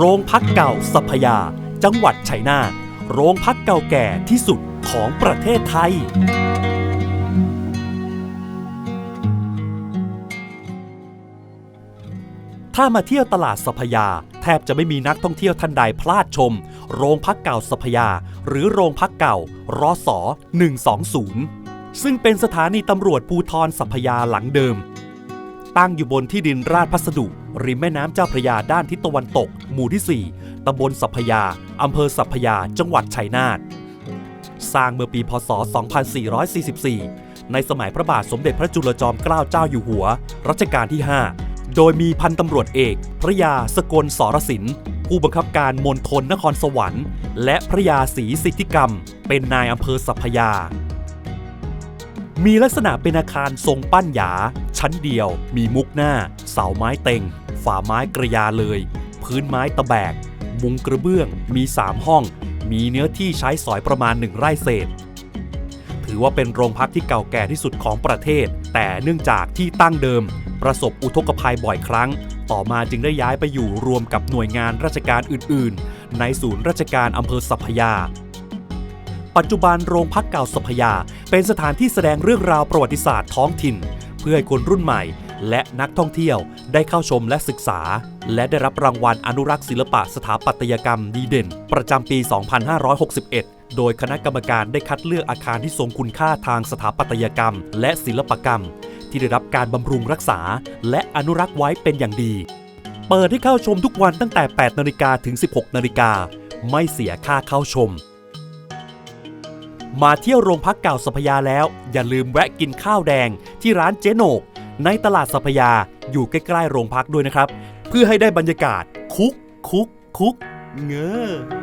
โรงพักเก่าสัพยา จังหวัดชัยนาทโรงพักเก่าแก่ที่สุดของประเทศไทย ถ้ามาเที่ยวตลาดสัพยา แทบจะไม่มีนักท่องเที่ยวท่านใดพลาดชม โรงพักเก่าสัพยา หรือโรงพักเก่ารอสอ120 ซึ่งเป็นสถานีตำรวจภูทรสัพยาหลังเดิม ตั้งอยู่บนที่ดินราชพัสดุ ริมแม่น้ำเจ้าพระยาด้านทิศตะวันตก หมู่ที่ 4ตำบลสัพยาอำเภอสัพยา จังหวัดชัยนาท สร้างเมื่อปีพศ 2444 ในสมัยพระบาทสมเด็จพระจุลจอมเกล้าเจ้าอยู่หัว รัชกาลที่ 5 โดยมีพันตำรวจเอก พระยาสกลสรสิน ผู้บังคับการมณฑลนครสวรรค์ และพระยาศรีสิทธิกรรม เป็นนายอำเภอสัพยา มีลักษณะเป็นอาคารทรงปั้นหยา ชั้นเดียว มีมุกหน้า เสาไม้เต็ง ฝาไม้กระยาเลย พื้นไม้ตะแบก มุงกระเบื้อง มี 3 ห้อง มีเนื้อที่ใช้สอยประมาณ1ไร่เศษ ถือว่าเป็นโรงพักที่เก่าแก่ที่สุดของประเทศ แต่เนื่องจากที่ตั้งเดิม ประสบอุทกภัยบ่อยครั้ง ต่อมาจึงได้ย้ายไปอยู่รวมกับหน่วยงานราชการอื่น ๆ ในศูนย์ราชการอำเภอสัพพยา ปัจจุบันโรงพักเก่าสพยา เป็นสถานที่แสดงเรื่องราวประวัติศาสตร์ท้องถิ่น เพื่อให้คนรุ่นใหม่ และนักท่องเที่ยวได้เข้าชมและศึกษา และได้รับรางวัลอนุรักษ์ศิลปะสถาปัตยกรรมดีเด่น ประจำปี 2561โดยคณะกรรมการได้คัดเลือกอาคารที่ทรงคุณค่าทางสถาปัตยกรรม และศิลปกรรม ที่ได้รับการบำรุงรักษา และอนุรักษ์ไว้เป็นอย่างดี เปิดให้เข้าชมทุกวันตั้งแต่ 8 นาฬิกาถึง 16 นาฬิกา ไม่เสียค่าเข้าชม มาเที่ยวโรงพักเก่าสัพยาแล้ว อย่าลืมแวะกินข้าวแดงที่ร้านเจ๊โหนก ในตลาดสัพยาอยู่ใกล้ๆโรงพักด้วยนะครับ เพื่อให้ได้บรรยากาศคุกคุกคุกเงอ